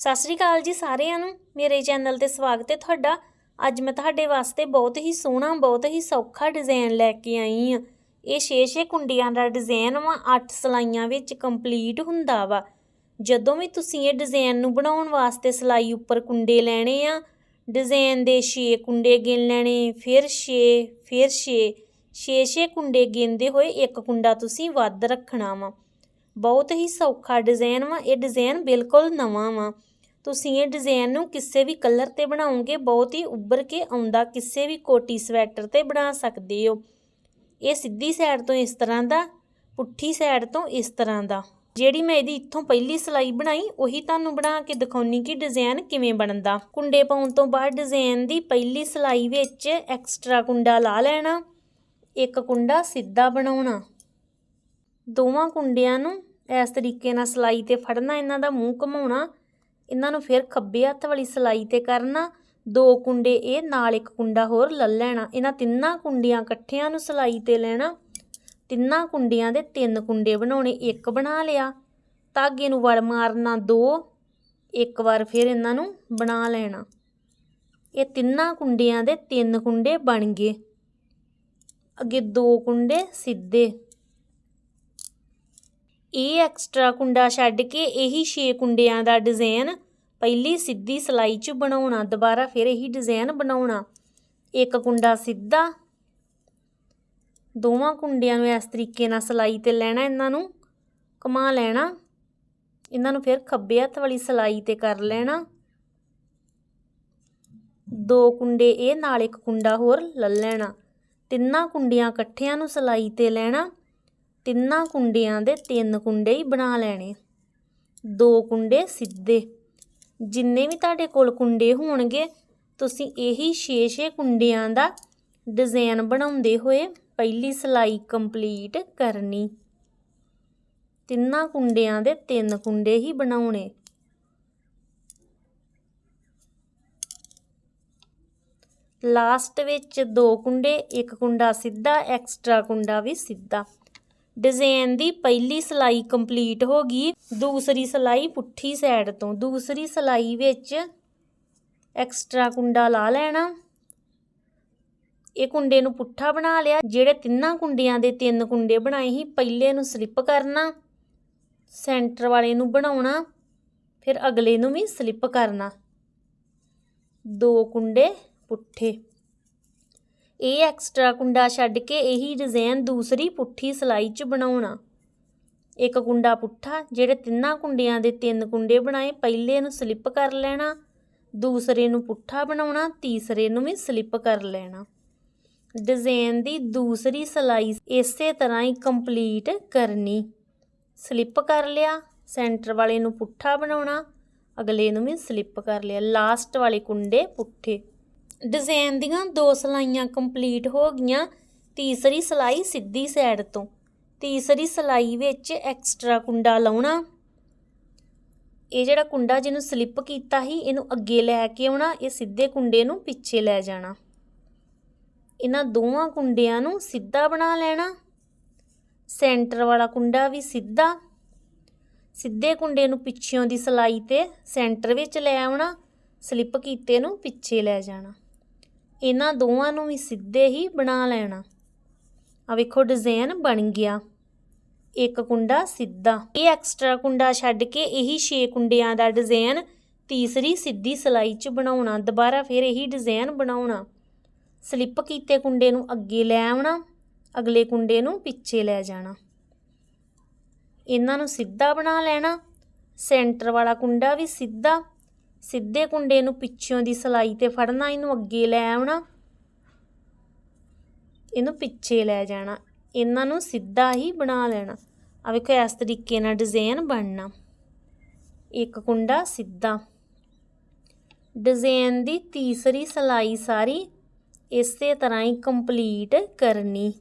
ਸਤਿ ਸ੍ਰੀ ਅਕਾਲ ਜੀ ਸਾਰਿਆਂ ਨੂੰ। ਮੇਰੇ ਚੈਨਲ ਤੇ ਸਵਾਗਤ ਹੈ ਤੁਹਾਡਾ। ਅੱਜ ਮੈਂ ਤੁਹਾਡੇ ਵਾਸਤੇ ਬਹੁਤ ਹੀ ਸੋਹਣਾ, ਬਹੁਤ ਹੀ ਸੌਖਾ ਡਿਜ਼ਾਈਨ ਲੈ ਕੇ ਆਈ ਆ ਇਹ 6-6 ਕੁੰਡੀਆਂ ਦਾ ਡਿਜ਼ਾਈਨ ਵਾ 8 ਸਲਾਈਆਂ ਵਿੱਚ ਕੰਪਲੀਟ ਹੁੰਦਾ ਵਾ। ਜਦੋਂ ਵੀ ਤੁਸੀਂ ਇਹ ਡਿਜ਼ਾਈਨ ਨੂੰ ਬਣਾਉਣ ਵਾਸਤੇ ਸਲਾਈ ਉੱਪਰ ਕੁੰਡੇ ਲੈਣੇ ਆ, ਡਿਜ਼ਾਈਨ ਦੇ 6 ਕੁੰਡੇ ਗਿਣ ਲੈਣੇ, ਫਿਰ 6 ਫਿਰ 6 6-6 ਕੁੰਡੇ ਗਿਣਦੇ ਹੋਏ ਇੱਕ ਕੁੰਡਾ ਤੁਸੀਂ ਵੱਧ ਰੱਖਣਾ ਵਾ। ਬਹੁਤ ਹੀ ਸੌਖਾ ਡਿਜ਼ਾਈਨ ਵਾ, ਇਹ ਡਿਜ਼ਾਈਨ ਬਿਲਕੁਲ ਨਵਾਂ ਵਾ। ਤੁਸੀਂ ਇਹ ਡਿਜ਼ਾਈਨ ਨੂੰ ਕਿਸੇ ਵੀ ਕਲਰ ਤੇ ਬਣਾਓਗੇ, ਬਹੁਤ ਹੀ ਉੱਭਰ ਕੇ ਆਉਂਦਾ, ਕਿਸੇ ਵੀ ਕੋਟੀ ਸਵੈਟਰ ਤੇ ਬਣਾ ਸਕਦੇ ਹੋ। ਇਹ ਸਿੱਧੀ ਸਾਈਡ ਤੋਂ ਇਸ ਤਰ੍ਹਾਂ ਦਾ, ਪੁੱਠੀ ਸਾਈਡ ਤੋਂ ਇਸ ਤਰ੍ਹਾਂ ਦਾ। ਜਿਹੜੀ ਮੈਂ ਇਹਦੀ ਇੱਥੋਂ ਪਹਿਲੀ ਸਲਾਈ ਬਣਾਈ, ਉਹੀ ਤੁਹਾਨੂੰ ਬਣਾ ਕੇ ਦਿਖਾਉਣੀ ਕਿ ਡਿਜ਼ਾਈਨ ਕਿਵੇਂ ਬਣਦਾ। ਕੁੰਡੇ ਪਾਉਣ ਤੋਂ ਬਾਅਦ ਡਿਜ਼ਾਈਨ ਦੀ ਪਹਿਲੀ ਸਲਾਈ ਵਿੱਚ ਐਕਸਟਰਾ ਕੁੰਡਾ ਲਾ ਲੈਣਾ, ਇੱਕ ਕੁੰਡਾ ਸਿੱਧਾ ਬਣਾਉਣਾ। ਦੋਵਾਂ ਕੁੰਡਿਆਂ ਨੂੰ ਇਸ ਤਰੀਕੇ ਨਾਲ ਸਲਾਈ ਤੇ ਫੜਨਾ, ਇਹਨਾਂ ਦਾ ਮੂੰਹ ਘੁਮਾਉਣਾ ਇਹਨਾਂ ਨੂੰ ਫਿਰ ਖੱਬੇ ਹੱਥ ਵਾਲੀ ਸਲਾਈ ਤੇ ਕਰਨਾ, ਦੋ ਕੁੰਡੇ ਇਹ, ਨਾਲ ਇੱਕ ਕੁੰਡਾ ਹੋਰ ਲੈ ਲੈਣਾ। ਇਹਨਾਂ ਤਿੰਨਾਂ ਕੁੰਡੀਆਂ ਇਕੱਠਿਆਂ ਨੂੰ ਸਲਾਈ ਤੇ ਲੈਣਾ। ਤਿੰਨਾਂ ਕੁੰਡੀਆਂ ਦੇ ਤਿੰਨ ਕੁੰਡੇ ਬਣਾਉਣੇ, ਇੱਕ ਬਣਾ ਲਿਆ। ਧਾਗੇ ਨੂੰ ਵੜ ਮਾਰਨਾ ਦੋ, ਇੱਕ ਵਾਰ ਫਿਰ ਇਹਨਾਂ ਨੂੰ ਬਣਾ ਲੈਣਾ। ਇਹ ਤਿੰਨਾਂ ਕੁੰਡਿਆਂ ਦੇ ਤਿੰਨ ਕੁੰਡੇ ਬਣ ਗਏ। ਅੱਗੇ ਦੋ ਕੁੰਡੇ ਸਿੱਧੇ। ਇਹ ਐਕਸਟਰਾ ਕੁੰਡਾ ਛੱਡ ਕੇ ਇਹੀ 6 ਕੁੰਡਿਆਂ ਦਾ ਡਿਜ਼ਾਈਨ ਪਹਿਲੀ ਸਿੱਧੀ ਸਲਾਈ 'ਚ ਬਣਾਉਣਾ, ਦੁਬਾਰਾ ਫਿਰ ਇਹੀ ਡਿਜ਼ਾਈਨ ਬਣਾਉਣਾ। ਇੱਕ ਕੁੰਡਾ ਸਿੱਧਾ, ਦੋਵਾਂ ਕੁੰਡਿਆਂ ਨੂੰ ਇਸ ਤਰੀਕੇ ਨਾਲ ਸਲਾਈ ਤੇ ਲੈਣਾ ਇਹਨਾਂ ਨੂੰ, ਘੁਮਾ ਲੈਣਾ, ਇਹਨਾਂ ਨੂੰ ਫਿਰ ਖੱਬੇ ਹੱਥ ਵਾਲੀ ਸਲਾਈ ਤੇ ਕਰ ਲੈਣਾ। ਦੋ ਕੁੰਡੇ ਇਹ, ਨਾਲ ਇੱਕ ਕੁੰਡਾ ਹੋਰ ਲੈ ਲੈਣਾ। ਤਿੰਨਾਂ ਕੁੰਡੀਆਂ ਇਕੱਠਿਆਂ ਨੂੰ ਸਲਾਈ ਤੇ ਲੈਣਾ। ਤਿੰਨਾਂ ਕੁੰਡਿਆਂ ਦੇ ਤਿੰਨ ਕੁੰਡੇ ਹੀ ਬਣਾ ਲੈਣੇ ਦੋ ਕੁੰਡੇ ਸਿੱਧੇ। ਜਿੰਨੇ ਵੀ ਤੁਹਾਡੇ ਕੋਲ ਕੁੰਡੇ ਹੋਣਗੇ, ਤੁਸੀਂ ਇਹੀ 6-6 ਕੁੰਡਿਆਂ ਦਾ ਡਿਜ਼ਾਈਨ ਬਣਾਉਂਦੇ ਹੋਏ ਪਹਿਲੀ ਸਲਾਈ ਕੰਪਲੀਟ ਕਰਨੀ। ਤਿੰਨਾਂ ਕੁੰਡਿਆਂ ਦੇ ਤਿੰਨ ਕੁੰਡੇ ਹੀ ਬਣਾਉਣੇ। ਲਾਸਟ ਵਿੱਚ ਦੋ ਕੁੰਡੇ, ਇੱਕ ਕੁੰਡਾ ਸਿੱਧਾ, ਐਕਸਟਰਾ ਕੁੰਡਾ ਵੀ ਸਿੱਧਾ। ਡਿਜ਼ਾਈਨ ਦੀ ਪਹਿਲੀ ਸਲਾਈ ਕੰਪਲੀਟ ਹੋ ਗਈ। ਦੂਸਰੀ ਸਲਾਈ ਪੁੱਠੀ ਸਾਈਡ ਤੋਂ। ਦੂਸਰੀ ਸਲਾਈ ਵਿੱਚ ਐਕਸਟਰਾ ਕੁੰਡਾ ਲਾ ਲੈਣਾ। ਇਹ ਕੁੰਡੇ ਨੂੰ ਪੁੱਠਾ ਬਣਾ ਲਿਆ। ਜਿਹੜੇ ਤਿੰਨਾਂ ਕੁੰਡਿਆਂ ਦੇ ਤਿੰਨ ਕੁੰਡੇ ਬਣਾਏ ਸੀ, ਪਹਿਲੇ ਨੂੰ ਸਲਿੱਪ ਕਰਨਾ ਸੈਂਟਰ ਵਾਲੇ ਨੂੰ ਬਣਾਉਣਾ, ਫਿਰ ਅਗਲੇ ਨੂੰ ਵੀ ਸਲਿੱਪ ਕਰਨਾ। ਦੋ ਕੁੰਡੇ ਪੁੱਠੇ। ਇਹ ਐਕਸਟਰਾ ਕੁੰਡਾ ਛੱਡ ਕੇ ਇਹੀ ਡਿਜ਼ਾਈਨ ਦੂਸਰੀ ਪੁੱਠੀ ਸਲਾਈ 'ਚ ਬਣਾਉਣਾ। ਇੱਕ ਕੁੰਡਾ ਪੁੱਠਾ, ਜਿਹੜੇ ਤਿੰਨਾਂ ਕੁੰਡਿਆਂ ਦੇ ਤਿੰਨ ਕੁੰਡੇ ਬਣਾਏ, ਪਹਿਲੇ ਨੂੰ ਸਲਿੱਪ ਕਰ ਲੈਣਾ, ਦੂਸਰੇ ਨੂੰ ਪੁੱਠਾ ਬਣਾਉਣਾ, ਤੀਸਰੇ ਨੂੰ ਵੀ ਸਲਿੱਪ ਕਰ ਲੈਣਾ। ਡਿਜ਼ਾਈਨ ਦੀ ਦੂਸਰੀ ਸਲਾਈ ਇਸੇ ਤਰ੍ਹਾਂ ਹੀ ਕੰਪਲੀਟ ਕਰਨੀ। ਸਲਿੱਪ ਕਰ ਲਿਆ ਸੈਂਟਰ ਵਾਲੇ ਨੂੰ ਪੁੱਠਾ ਬਣਾਉਣਾ, ਅਗਲੇ ਨੂੰ ਵੀ ਸਲਿੱਪ ਕਰ ਲਿਆ। ਲਾਸਟ ਵਾਲੇ ਕੁੰਡੇ ਪੁੱਠੇ। ਡਿਜ਼ਾਈਨ ਦੀਆਂ ਦੋ ਸਲਾਈਆਂ ਕੰਪਲੀਟ ਹੋ ਗਈਆਂ। ਤੀਸਰੀ ਸਲਾਈ ਸਿੱਧੀ ਸਾਈਡ ਤੋਂ। ਤੀਸਰੀ ਸਲਾਈ ਵਿੱਚ ਐਕਸਟਰਾ ਕੁੰਡਾ ਲਾਉਣਾ। ਇਹ ਜਿਹੜਾ ਕੁੰਡਾ ਜਿਹਨੂੰ ਸਲਿੱਪ ਕੀਤਾ ਸੀ, ਇਹਨੂੰ ਅੱਗੇ ਲੈ ਕੇ ਆਉਣਾ, ਇਹ ਸਿੱਧੇ ਕੁੰਡੇ ਨੂੰ ਪਿੱਛੇ ਲੈ ਜਾਣਾ। ਇਹਨਾਂ ਦੋਵਾਂ ਕੁੰਡਿਆਂ ਨੂੰ ਸਿੱਧਾ ਬਣਾ ਲੈਣਾ। ਸੈਂਟਰ ਵਾਲਾ ਕੁੰਡਾ ਵੀ ਸਿੱਧਾ। ਸਿੱਧੇ ਕੁੰਡੇ ਨੂੰ ਪਿੱਛਿਓਂ ਦੀ ਸਲਾਈ ਤੇ ਸੈਂਟਰ ਵਿੱਚ ਲੈ ਆਉਣਾ। ਸਲਿੱਪ ਕੀਤੇ ਨੂੰ ਪਿੱਛੇ ਲੈ ਜਾਣਾ। ਇਹਨਾਂ ਦੋਵਾਂ ਨੂੰ ਵੀ ਸਿੱਧੇ ਹੀ ਬਣਾ ਲੈਣਾ। ਆ ਵੇਖੋ ਡਿਜ਼ਾਈਨ ਬਣ ਗਿਆ। ਇੱਕ ਕੁੰਡਾ ਸਿੱਧਾ। ਇਹ ਐਕਸਟਰਾ ਕੁੰਡਾ ਛੱਡ ਕੇ ਇਹੀ 6 ਕੁੰਡਿਆਂ ਦਾ ਡਿਜ਼ਾਈਨ ਤੀਸਰੀ ਸਿੱਧੀ ਸਲਾਈ 'ਚ ਬਣਾਉਣਾ। ਦੁਬਾਰਾ ਫਿਰ ਇਹੀ ਡਿਜ਼ਾਈਨ ਬਣਾਉਣਾ। ਸਲਿੱਪ ਕੀਤੇ ਕੁੰਡੇ ਨੂੰ ਅੱਗੇ ਲੈ ਆਉਣਾ, ਅਗਲੇ ਕੁੰਡੇ ਨੂੰ ਪਿੱਛੇ ਲੈ ਜਾਣਾ। ਇਹਨਾਂ ਨੂੰ ਸਿੱਧਾ ਬਣਾ ਲੈਣਾ। ਸੈਂਟਰ ਵਾਲਾ ਕੁੰਡਾ ਵੀ ਸਿੱਧਾ। ਸਿੱਧੇ ਕੁੰਡੇ ਨੂੰ ਪਿੱਛੋਂ ਦੀ ਸਲਾਈ ਤੇ ਫੜਨਾ, ਇਹਨੂੰ ਅੱਗੇ ਲੈ ਆਉਣਾ। ਇਹਨੂੰ ਪਿੱਛੇ ਲੈ ਜਾਣਾ। ਇਹਨਾਂ ਨੂੰ ਸਿੱਧਾ ਹੀ ਬਣਾ ਲੈਣਾ। ਆ ਵੇਖੋ, ਇਸ ਤਰੀਕੇ ਨਾਲ ਡਿਜ਼ਾਈਨ ਬਣਨਾ। ਇੱਕ ਕੁੰਡਾ ਸਿੱਧਾ। ਡਿਜ਼ਾਈਨ ਦੀ ਤੀਸਰੀ ਸਲਾਈ ਸਾਰੀ ਇਸੇ ਤਰ੍ਹਾਂ ਹੀ ਕੰਪਲੀਟ ਕਰਨੀ।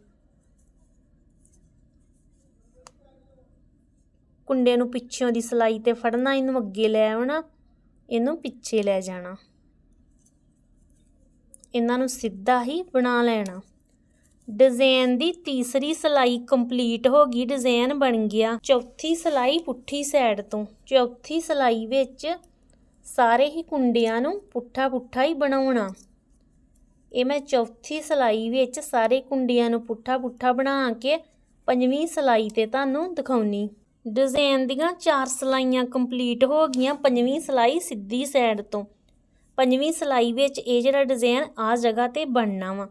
ਕੁੰਡੇ ਨੂੰ ਪਿੱਛੋਂ ਦੀ ਸਲਾਈ ਤੇ ਫੜਨਾ, ਇਹਨੂੰ ਅੱਗੇ ਲੈ ਆਉਣਾ। ਇਹਨੂੰ ਪਿੱਛੇ ਲੈ ਜਾਣਾ। ਇਹਨਾਂ ਨੂੰ ਸਿੱਧਾ ਹੀ ਬਣਾ ਲੈਣਾ। ਡਿਜ਼ਾਈਨ ਦੀ ਤੀਸਰੀ ਸਲਾਈ ਕੰਪਲੀਟ ਹੋ ਗਈ ਡਿਜ਼ਾਈਨ ਬਣ ਗਿਆ। ਚੌਥੀ ਸਲਾਈ ਪੁੱਠੀ ਸਾਈਡ ਤੋਂ। ਚੌਥੀ ਸਲਾਈ ਵਿੱਚ ਸਾਰੇ ਹੀ ਕੁੰਡਿਆਂ ਨੂੰ ਪੁੱਠਾ ਪੁੱਠਾ ਹੀ ਬਣਾਉਣਾ। ਇਹ ਮੈਂ ਚੌਥੀ ਸਲਾਈ ਵਿੱਚ ਸਾਰੇ ਕੁੰਡਿਆਂ ਨੂੰ ਪੁੱਠਾ ਪੁੱਠਾ ਬਣਾ ਕੇ ਪੰਜਵੀਂ ਸਲਾਈ ਤੇ ਤੁਹਾਨੂੰ ਦਿਖਾਉਣੀ। ਡਿਜ਼ਾਈਨ ਦੀਆਂ ਚਾਰ ਸਲਾਈਆਂ ਕੰਪਲੀਟ ਹੋ ਗਈਆਂ ਪੰਜਵੀਂ ਸਲਾਈ ਸਿੱਧੀ ਸਾਈਡ ਤੋਂ। ਪੰਜਵੀਂ ਸਲਾਈ ਵਿੱਚ ਇਹ ਜਿਹੜਾ ਡਿਜ਼ਾਈਨ ਆ ਜਗ੍ਹਾ ਤੇ ਬਣਨਾ ਵਾ।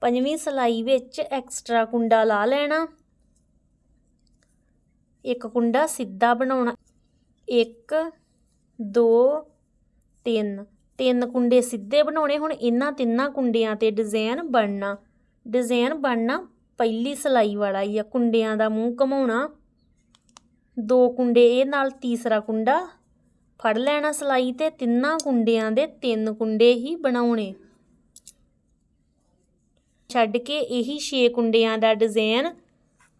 ਪੰਜਵੀਂ ਸਲਾਈ ਵਿੱਚ ਐਕਸਟਰਾ ਕੁੰਡਾ ਲਾ ਲੈਣਾ। ਇੱਕ ਕੁੰਡਾ ਸਿੱਧਾ ਬਣਾਉਣਾ। 1 2 3 ਤਿੰਨ ਕੁੰਡੇ ਸਿੱਧੇ ਬਣਾਉਣੇ, ਹੁਣ ਇਹਨਾਂ ਤਿੰਨਾਂ ਕੁੰਡਿਆਂ ਤੇ ਡਿਜ਼ਾਈਨ ਬਣਨਾ। ਡਿਜ਼ਾਈਨ ਬਣਨਾ ਪਹਿਲੀ ਸਲਾਈ ਵਾਲਾ ਹੀ ਆ, ਕੁੰਡਿਆਂ ਦਾ ਮੂੰਹ ਘਮਾਉਣਾ। ਦੋ ਕੁੰਡੇ, ਇਹ ਨਾਲ ਤੀਸਰਾ ਕੁੰਡਾ। ਫੜ ਲੈਣਾ ਸਲਾਈ ਤੇ ਤਿੰਨਾਂ ਕੁੰਡਿਆਂ ਦੇ ਤਿੰਨ ਕੁੰਡੇ ਹੀ ਬਣਾਉਣੇ। ਛੱਡ ਕੇ ਇਹੀ 6 ਕੁੰਡਿਆਂ ਦਾ ਡਿਜ਼ਾਈਨ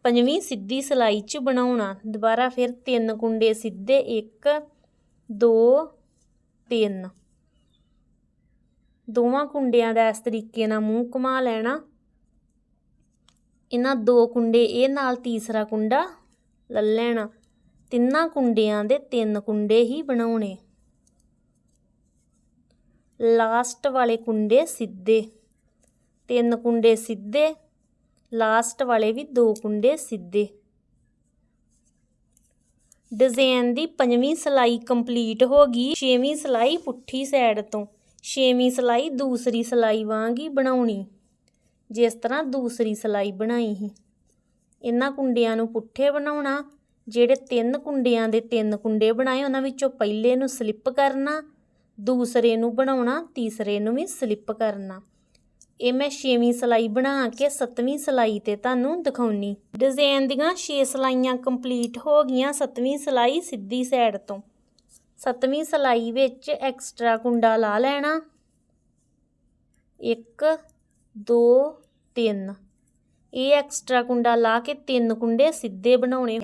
ਪੰਜਵੀਂ ਸਿੱਧੀ ਸਲਾਈ 'ਚ ਬਣਾਉਣਾ। ਦੁਬਾਰਾ ਫਿਰ ਤਿੰਨ ਕੁੰਡੇ ਸਿੱਧੇ 1 2 3 ਦੋਵਾਂ ਕੁੰਡਿਆਂ ਦਾ ਇਸ ਤਰੀਕੇ ਨਾਲ ਮੂੰਹ ਘੁਮਾ ਲੈਣਾ। ਇਹਨਾਂ ਦੋ ਕੁੰਡੇ, ਇਹ ਨਾਲ ਤੀਸਰਾ ਕੁੰਡਾ ਲੈ ਲੈਣਾ। ਤਿੰਨਾਂ ਕੁੰਡਿਆਂ ਦੇ ਤਿੰਨ ਕੁੰਡੇ ਹੀ ਬਣਾਉਣੇ। ਲਾਸਟ ਵਾਲੇ ਕੁੰਡੇ ਸਿੱਧੇ। ਤਿੰਨ ਕੁੰਡੇ ਸਿੱਧੇ, ਲਾਸਟ ਵਾਲੇ ਵੀ ਦੋ ਕੁੰਡੇ ਸਿੱਧੇ। ਡਿਜ਼ਾਈਨ ਦੀ ਪੰਜਵੀਂ ਸਲਾਈ ਕੰਪਲੀਟ ਹੋ ਗਈ, ਛੇਵੀਂ ਸਲਾਈ ਪੁੱਠੀ ਸਾਈਡ ਤੋਂ। ਛੇਵੀਂ ਸਲਾਈ ਦੂਸਰੀ ਸਲਾਈ ਵਾਂਗ ਹੀ ਬਣਾਉਣੀ। ਜਿਸ ਤਰ੍ਹਾਂ ਦੂਸਰੀ ਸਲਾਈ ਬਣਾਈ ਸੀ। ਇਹਨਾਂ ਕੁੰਡਿਆਂ ਨੂੰ ਪੁੱਠੇ ਬਣਾਉਣਾ ਜਿਹੜੇ ਤਿੰਨ ਕੁੰਡਿਆਂ ਦੇ ਤਿੰਨ ਕੁੰਡੇ ਬਣਾਏ, ਉਹਨਾਂ ਵਿੱਚੋਂ ਪਹਿਲੇ ਨੂੰ ਸਲਿੱਪ ਕਰਨਾ, ਦੂਸਰੇ ਨੂੰ ਬਣਾਉਣਾ, ਤੀਸਰੇ ਨੂੰ ਵੀ ਸਲਿੱਪ ਕਰਨਾ। ਇਹ ਮੈਂ ਛੇਵੀਂ ਸਲਾਈ ਬਣਾ ਕੇ ਸੱਤਵੀਂ ਸਲਾਈ ਤੇ ਤੁਹਾਨੂੰ ਦਿਖਾਉਣੀ। ਡਿਜ਼ਾਈਨ ਦੀਆਂ 6 ਸਲਾਈਆਂ ਕੰਪਲੀਟ ਹੋ ਗਈਆਂ ਸੱਤਵੀਂ ਸਲਾਈ ਸਿੱਧੀ ਸਾਈਡ ਤੋਂ। ਸੱਤਵੀਂ ਸਲਾਈ ਵਿੱਚ ਐਕਸਟਰਾ ਕੁੰਡਾ ਲਾ ਲੈਣਾ। 1 2 3 ਇਹ ਐਕਸਟਰਾ ਕੁੰਡਾ ਲਾ ਕੇ ਤਿੰਨ ਕੁੰਡੇ ਸਿੱਧੇ ਬਣਾਉਣੇ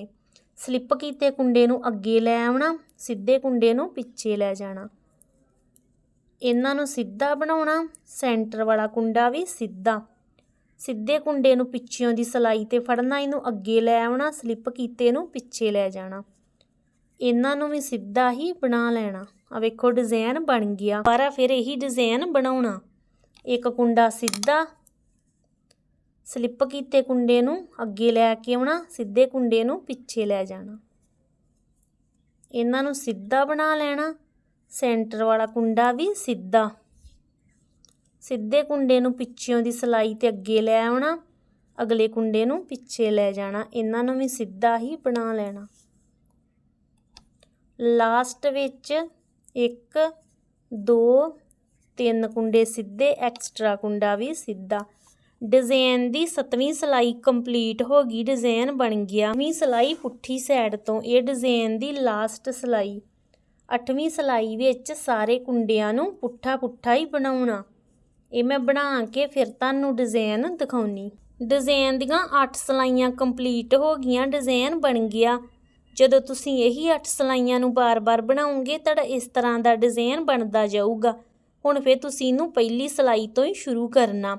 ਸਲਿੱਪ ਕੀਤੇ ਕੁੰਡੇ ਨੂੰ ਅੱਗੇ ਲੈ ਆਉਣਾ, ਸਿੱਧੇ ਕੁੰਡੇ ਨੂੰ ਪਿੱਛੇ ਲੈ ਜਾਣਾ। ਇਹਨਾਂ ਨੂੰ ਸਿੱਧਾ ਬਣਾਉਣਾ, ਸੈਂਟਰ ਵਾਲਾ ਕੁੰਡਾ ਵੀ ਸਿੱਧਾ। ਸਿੱਧੇ ਕੁੰਡੇ ਨੂੰ ਪਿੱਛਿਓਂ ਦੀ ਸਲਾਈ ਤੇ ਫੜਨਾ, ਇਹਨੂੰ ਅੱਗੇ ਲੈ ਆਉਣਾ, ਸਲਿੱਪ ਕੀਤੇ ਨੂੰ ਪਿੱਛੇ ਲੈ ਜਾਣਾ। ਇਹਨਾਂ ਨੂੰ ਵੀ ਸਿੱਧਾ ਹੀ ਬਣਾ ਲੈਣਾ। ਆ ਵੇਖੋ ਡਿਜ਼ਾਈਨ ਬਣ ਗਿਆ। ਦੁਬਾਰਾ ਫਿਰ ਇਹੀ ਡਿਜ਼ਾਈਨ ਬਣਾਉਣਾ। ਇੱਕ ਕੁੰਡਾ ਸਿੱਧਾ ਸਲਿੱਪ ਕੀਤੇ ਕੁੰਡੇ ਨੂੰ ਅੱਗੇ ਲੈ ਕੇ ਆਉਣਾ, ਸਿੱਧੇ ਕੁੰਡੇ ਨੂੰ ਪਿੱਛੇ ਲੈ ਜਾਣਾ। ਇਹਨਾਂ ਨੂੰ ਸਿੱਧਾ ਬਣਾ ਲੈਣਾ, ਸੈਂਟਰ ਵਾਲਾ ਕੁੰਡਾ ਵੀ ਸਿੱਧਾ। ਸਿੱਧੇ ਕੁੰਡੇ ਨੂੰ ਪਿੱਛਿਓਂ ਦੀ ਸਲਾਈ ਤੇ ਅੱਗੇ ਲੈ ਆਉਣਾ, ਅਗਲੇ ਕੁੰਡੇ ਨੂੰ ਪਿੱਛੇ ਲੈ ਜਾਣਾ, ਇਹਨਾਂ ਨੂੰ ਵੀ ਸਿੱਧਾ ਹੀ ਬਣਾ ਲੈਣਾ। ਲਾਸਟ ਵਿੱਚ 1 2 3 ਕੁੰਡੇ ਸਿੱਧੇ, ਐਕਸਟਰਾ ਕੁੰਡਾ ਵੀ ਸਿੱਧਾ। ਡਿਜ਼ਾਈਨ ਦੀ 7ਵੀਂ ਸਲਾਈ ਕੰਪਲੀਟ ਹੋ ਗਈ ਡਿਜ਼ਾਈਨ ਬਣ ਗਿਆ। 8ਵੀਂ ਸਲਾਈ ਪੁੱਠੀ ਸਾਈਡ ਤੋਂ, ਇਹ ਡਿਜ਼ਾਈਨ ਦੀ ਲਾਸਟ ਸਲਾਈ। 8ਵੀਂ ਸਲਾਈ ਵਿੱਚ ਸਾਰੇ ਕੁੰਡਿਆਂ ਨੂੰ ਪੁੱਠਾ ਪੁੱਠਾ ਹੀ ਬਣਾਉਣਾ। ਇਹ ਮੈਂ ਬਣਾ ਕੇ ਫਿਰ ਤੁਹਾਨੂੰ ਡਿਜ਼ਾਈਨ ਦਿਖਾਉਣੀ। ਡਿਜ਼ਾਈਨ ਦੀਆਂ 8 ਸਲਾਈਆਂ ਕੰਪਲੀਟ ਹੋ ਗਈਆਂ ਡਿਜ਼ਾਈਨ ਬਣ ਗਿਆ। ਜਦੋਂ ਤੁਸੀਂ ਇਹੀ 8 ਸਲਾਈਆਂ ਨੂੰ ਬਾਰ-ਬਾਰ ਬਣਾਉਂਗੇ ਤਾਂ ਇਸ ਤਰ੍ਹਾਂ ਦਾ ਡਿਜ਼ਾਈਨ ਬਣਦਾ ਜਾਊਗਾ। ਹੁਣ ਫਿਰ ਤੁਸੀਂ ਇਹਨੂੰ ਪਹਿਲੀ ਸਲਾਈ ਤੋਂ ਹੀ ਸ਼ੁਰੂ ਕਰਨਾ।